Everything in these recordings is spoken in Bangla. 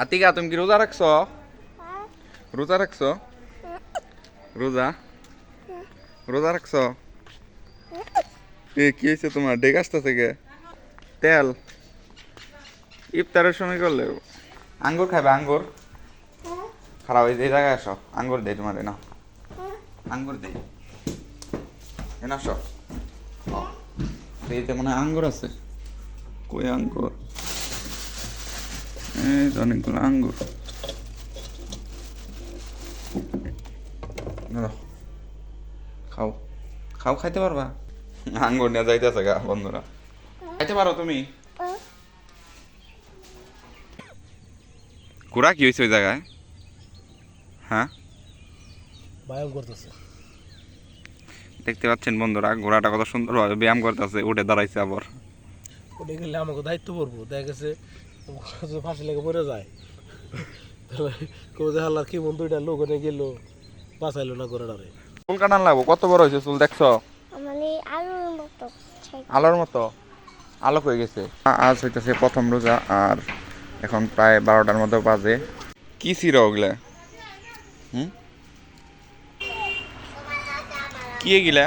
আতিকা তুমি কি রোজা রাখছো রোজা রাখছো রোজা রোজা রাখছো এ কি হয়েছে তোমার? ডেক আসতেছে কে তেল। ইফতারের সময় করলে আঙ্গুর খাবে আঙ্গুর? খারাপ হয়েছে এই জায়গায় আসো। আঙ্গুর দেই তোমার না আঙ্গুর দেই। এনে আসো। ও, এইতে মনে আঙ্গুর আছে। কই আঙ্গুর? এই অনেকগুলো আঙ্গুর। খাও। খাও খাইতে পারবা? আঙ্গুর নিয়ে যাইতেছে গা বন্ধুরা। খাইতে পারো তুমি? কুড়া কি হয়েছে ওই জায়গায়? হ্যাঁ? ব্যায়াম করতেছে। দেখতে পাচ্ছেন বন্ধুরা ঘোড়াটা কত সুন্দরভাবে ব্যায়াম করতেছে উঠে দাঁড়াইছে আবার। ওটা গেলে আমাকে দায়িত্ব পড়ব। দেখা গেছে যদি ফাঁসি লেগে পড়ে যায়। তাহলে দেখা আল্লাহ কি বন্ধু এটা লোক ওখানে গেলো বাঁচাইলো না ঘোড়াটারে চুল কাটান লাগবো কত বড় হয়েছে চুল দেখছ? মানে আলুর মতো আলোর মতো? আলোক হয়ে গেছে। আজ হইতেছে প্রথম রোজা আর এখন প্রায় বারোটার মতো বাজে। কি ছিল ওগুলা? হুম? কি এগুলা?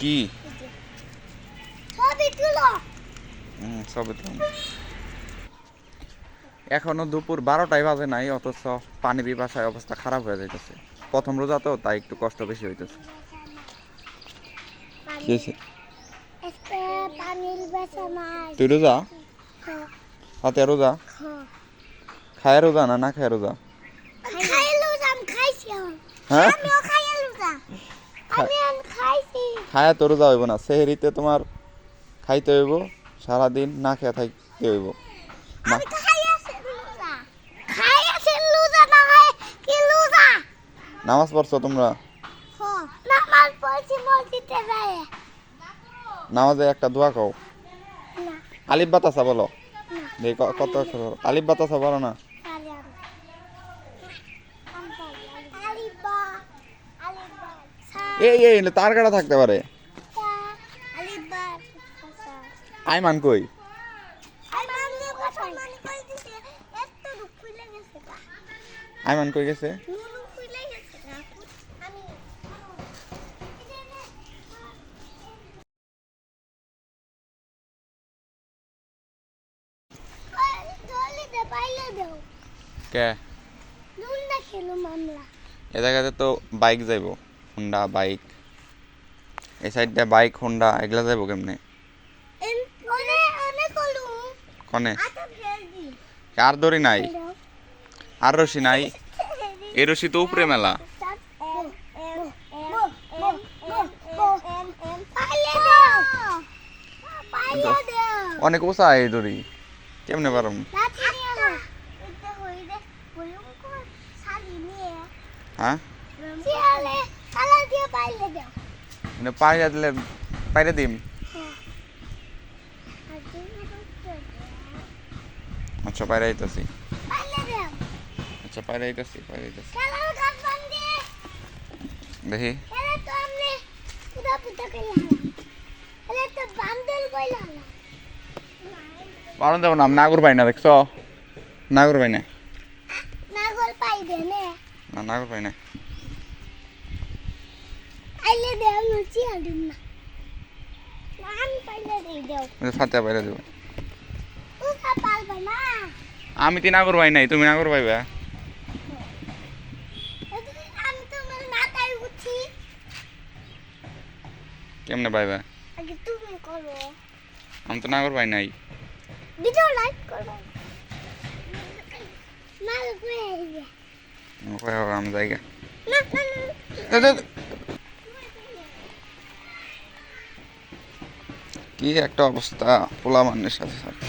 কি? ছবি তুলো হুম, সবে তো এখনও দুপুর বারোটায় বাজে নাই অথচ পানি পিপাসায় অবস্থা খারাপ হয়ে যাইতেছে। প্রথম রোজা তো তাই একটু কষ্ট বেশি হইতেছে। তুই রোজা? হাতে রোজা? খায় রোজা না না খায় রোজা? হ্যাঁ? খায়া তো রোজা হইব না সেহরিতে তোমার খাইতে হইব সারাদিন না খেয়ে থাকতে হইব না আমি খাইয়াছি লুজা খাইয়াছি লুজা না খাই কি লুজা নামাজ পড়ছো তোমরা? হ নামাজ পড়ছি মসজিদে যায় নামাজে একটা দোয়া কও। না। আলিফ বাতাসা বলো। কত। আলিফ বাতাসা বলো না। এই এই তার কাটা থাকতে পারে। আইমান কই? মানে মানে আইমান কই গেছে নুনু খুলে গেছে না আমি ধরলে দে পাইলে দেও কে? এ জায়গাতে তো বাইক যাইব হুন্ডা বাইক। এই সাইডটা বাইক হুন্ডা এগুলা যাইব কেমনে? কনে আর দড়ি নাই? আর রশি নাই? এই রশি তো উপরে মেলা। অনেক উঁচা এই দড়ি। কেমনে পারম? হ্যাঁ? মানে দিলে দিম আচ্ছা আচ্ছা দেখি। পারন দেব নাম নাগর পাই না, দেখছ? নাগর পাই না নে। না নাগর পাই না আইলে দেও নুচি আলুম না নান পাইলে দেই দেও ফাতে পায়রা দেব উসা পালবে না আমি তো নাগর পাই নাই তুমি নাগর পাইবা আমি তোমার মাথায় উঠি কেমনে পাইবা আগে তুমি করো আমি তো নাগর পাই নাই ভিডিও লাইক করো মাল করে জায়গা না না না কি একটা অবস্থা? পোলা মানুষের সাথে সাথে।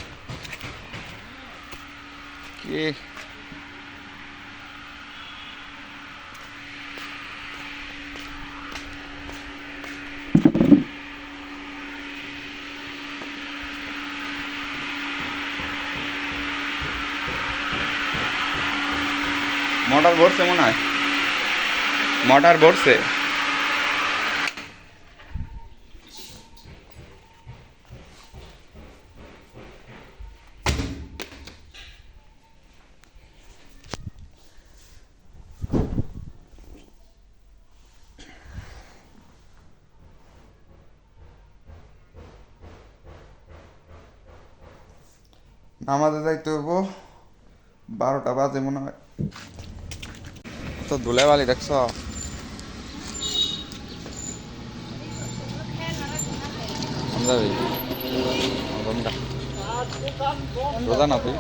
কি? মোটর ভরছে মনে হয়। মোটর ভরছে আমাদের যাইতে হব বারোটা বাজে মনে হয়। তো ধুলে বালি দেখছ? রোজা না তুই।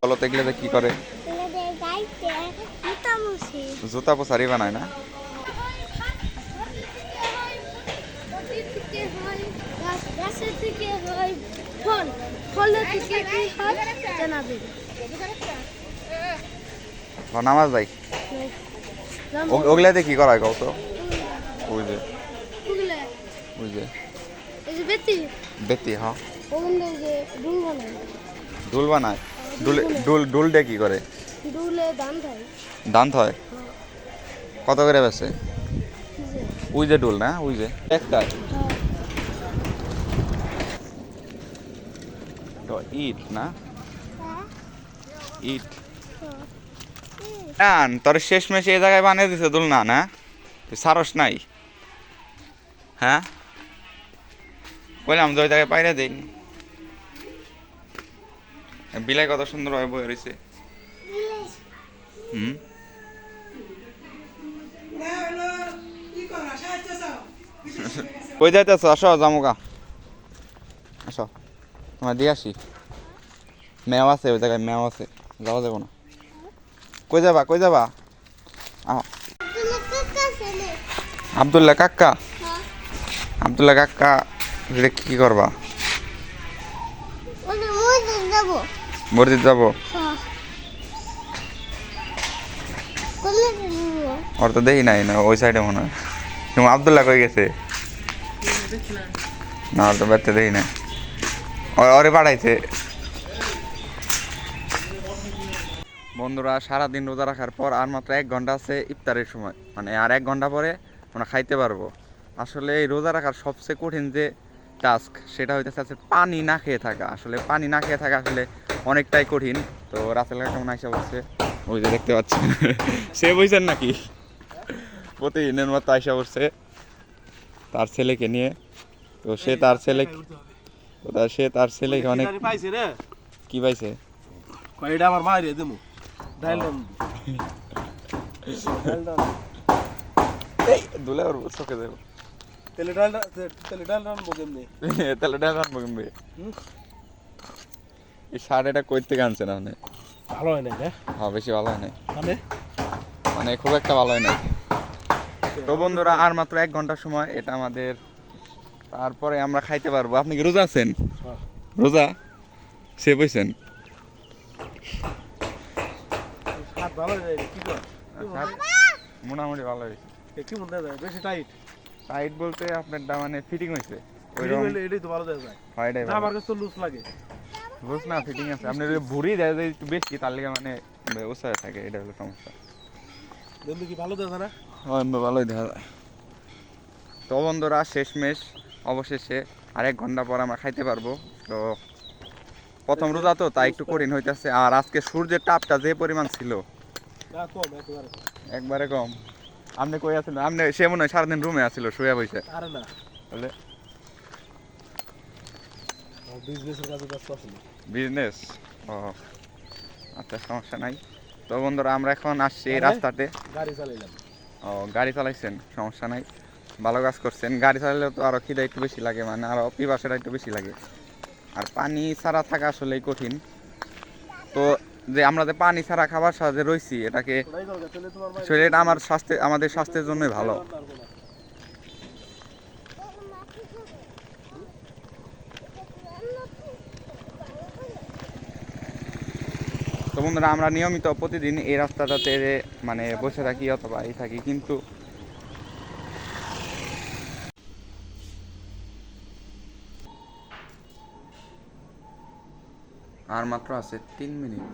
বলো তো এগুলোতে কি করে? জুতা পোসারি বানায় না গাছের থেকে হয় ফল ফলের থেকে কি হয় জানাবে। নামাজ যাই ও- ওগুলাতে কি করা হয় কত ওই যে। ওই যে। এই যে বেতি। বেতি হ্যাঁ। ডুল বানায়। ডুল বানায়? ডুলে ডুল ডুল দিয়ে কি করে? ডুলে ধান খায় দান্ত হয়? কত করে বেছে ওই যে ডুল না? ওই যে। একটা। তো ইট না? হ্যাঁ ইট হ্যাঁ না তোর শেষ মেশে এই জায়গায় বানিয়ে দিছে দুল না? না সারস নাই। হ্যাঁ? বললাম যে ওই জায়গায় পাইরে দেই। বিলাই কত সুন্দর ভাবে বয়ে রয়েছে হুম? কই যাইতেছ? আসো জামুকা আসো। তোমার দিয়ে আসি। মেও আছে, ওই জায়গায় মেও আছে। যাওয়া যাব না। কই যাবা কই যাবা? তুমি কাকা? আব্দুল্লাহ হ্যাঁ আব্দুল্লাহ এটা কি করবা? মসজিদ যাব। হ্যাঁ ওর তো দেখি নাই না, ওই সাইডে মনে হয়। আব্দুল্লাহ কই গেছে? না, ওর তো দেখি না ওরে পাঠাইছে বন্ধুরা সারাদিন রোজা রাখার পর আর মাত্র এক ঘণ্টা আছে ইফতারের সময়। মানে আর এক ঘণ্টা পরে আমরা খাইতে পারব। আসলে এই রোজা রাখার সবচেয়ে কঠিন যে টাস্ক সেটা হইতেছে আছে পানি না খেয়ে থাকা। আসলে পানি না খেয়ে থাকা আসলে অনেকটাই কঠিন। তো রাসেল কেমন আইসা বলছে? ওই যে দেখতে পাচ্ছেন সে বইছেন নাকি? প্রতিদিনের মতো আইসা বসছে তার ছেলেকে নিয়ে। তো সে তার ছেলে তো সে তার ছেলেকে অনেক পাইছে রে। কি পাইছে? কয় এটা আমার মায়ের দেবো? ডাইল ডান এই দুলে ওর চোখে দেবো। তেলে ডাল তেলে ডাল রানবো কেমনি? তাহলে ডাল? এই শার্ট কই থেকে আনছেন আপনি ভালো হয় না হ্যাঁ বেশি ভালো হয় নাই। মানে? মানে খুব একটা ভালো হয় নাই। তো বন্ধুরা আর মাত্র এক ঘণ্টার সময় এটা আমাদের তারপরে আমরা খাইতে পারব। আপনি কি রোজা আছেন? হ্যাঁ। রোজা? সে বইছেন। হয়ে মোটামুটি ভালো হয়েছে। কি মনে যায় বেশি টাইট টাইট বলতে আপনারটা মানে ফিটিং হয়েছে এটাই তো ভালো দেওয়া যায়। হয় এটাই না, আমার কাছে তো লুজ লাগে। না ফিটিং আছে। আপনার যদি দেয় একটু বেশি তার লেগে মানে থাকে এটা হলো সমস্যা। বন্ধু কি ভালো দেওয়া না? হয় ভালোই দেখা যায়। তো বন্ধুরা শেষমেশ অবশেষে আর এক ঘণ্টা পর আমরা খাইতে পারব। তো প্রথম রোজা তো তাই একটু কঠিন হইতেছে। আর আজকে সূর্যের তাপটা যে পরিমাণ ছিল একেবারে কম। আপনি কই আছেন? আপনি সে মনে হয় সারাদিন রুমে আসছিল শুয়ে বসে বিজনেস ও আচ্ছা সমস্যা নাই। তো বন্ধুরা আমরা এখন আসছি এই? রাস্তাতে। গাড়ি চালাইলাম। ও গাড়ি চালাইছেন সমস্যা নাই। ভালো কাজ করছেন। গাড়ি চালালে তো আরও খিদা একটু বেশি লাগে মানে আরও পিপাসাটা একটু বেশি লাগে। আর পানি ছাড়া থাকা আসলেই কঠিন। তো যে আমরা যে পানি ছাড়া খাবার সাথে রয়েছি এটাকে এটা আমার স্বাস্থ্যে, আমাদের স্বাস্থ্যের জন্যই ভালো। তো বন্ধুরা, আমরা নিয়মিত প্রতিদিন এই রাস্তাটাতে মানে বসে থাকি অথবা এই থাকি, কিন্তু আর মাত্র আছে তিন মিনিট।